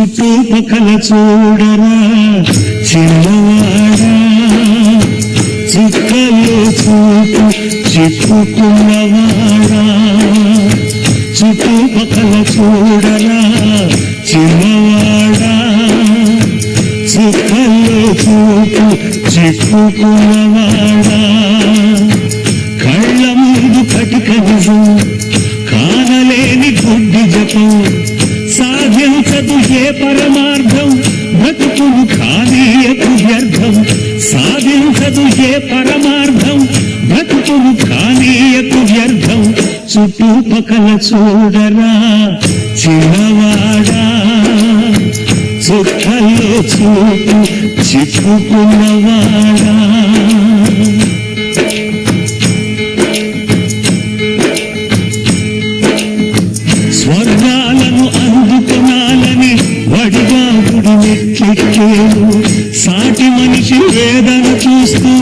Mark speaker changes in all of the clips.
Speaker 1: చుట్టుపక్కల చూడరా చిన్నవాడా? చుక్కలు చూపు చిక్కుకున్నవాడా చుట్టుపక్కల చూడరా చిన్నవాడా? చుక్కలు చూపు చిక్కుకున్నవాడా కళ్ళ ముందు కటిక నిజం కానలేని గుడ్డి జపం. సాధించదు ఏ పరమార్థం? బ్రతుకులు కానీయకు వ్యర్థం? సాధించదు ఏ పరమార్థం? బ్రతుకులు కానీయకు వ్యర్థం? చుట్టుపక్కల చూడరా చిన్నవాడా? చుక్కల్లో చూపు చిక్కుకున్నవాడా? గుడి సాటి మనిషి వేదన చూస్తూ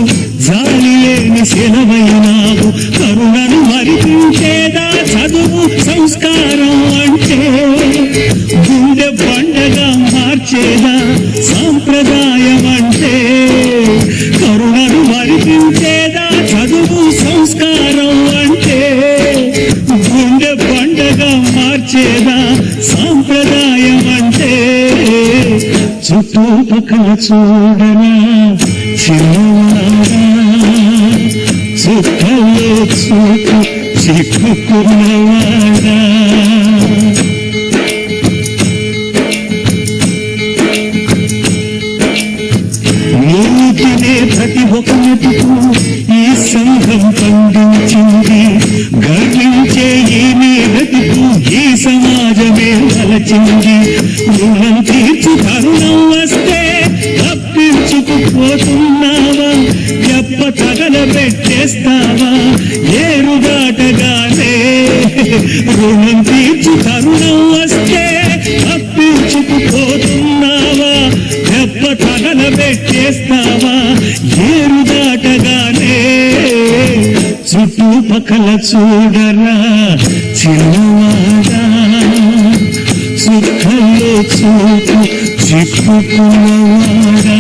Speaker 1: జాలి లేని సెలవైనావు కరుణను మరిపించేదా చదువు సంస్కారం అంటే గుండె పండగా మార్చేదా సాంప్రదాయం అంటే కరుణను మరిపించేదా చదువు సంస్కారం అంటే గుండె పండగ మార్చేదా సాంప్రదాయం అంటే చుట్టుపక్కల చూడనా చిన్నవాడా చూపు చిక్కుకున్నవాడా నీటినే ప్రతి ఒక్క మెతుకు ఈ సంఘం పండించింది గర్వించే ఈ సమాజమే వలచింది రుణం తీర్చు తరుణం వస్తే తప్పించుకుపోతున్నావా ఎప్ప తగల పెట్టేస్తావా? ఏరుదాటగానే రుణం తీర్చు తరుణం వస్తే తప్పించుకుపోతున్నావా దెబ్బ తగల పెట్టేస్తావా? ఏరుదాటగానే చుట్టుపక్కల చూడరా చిన్నవాడా. చుక్కల్లో చూపు చిక్కుకున్నవాడా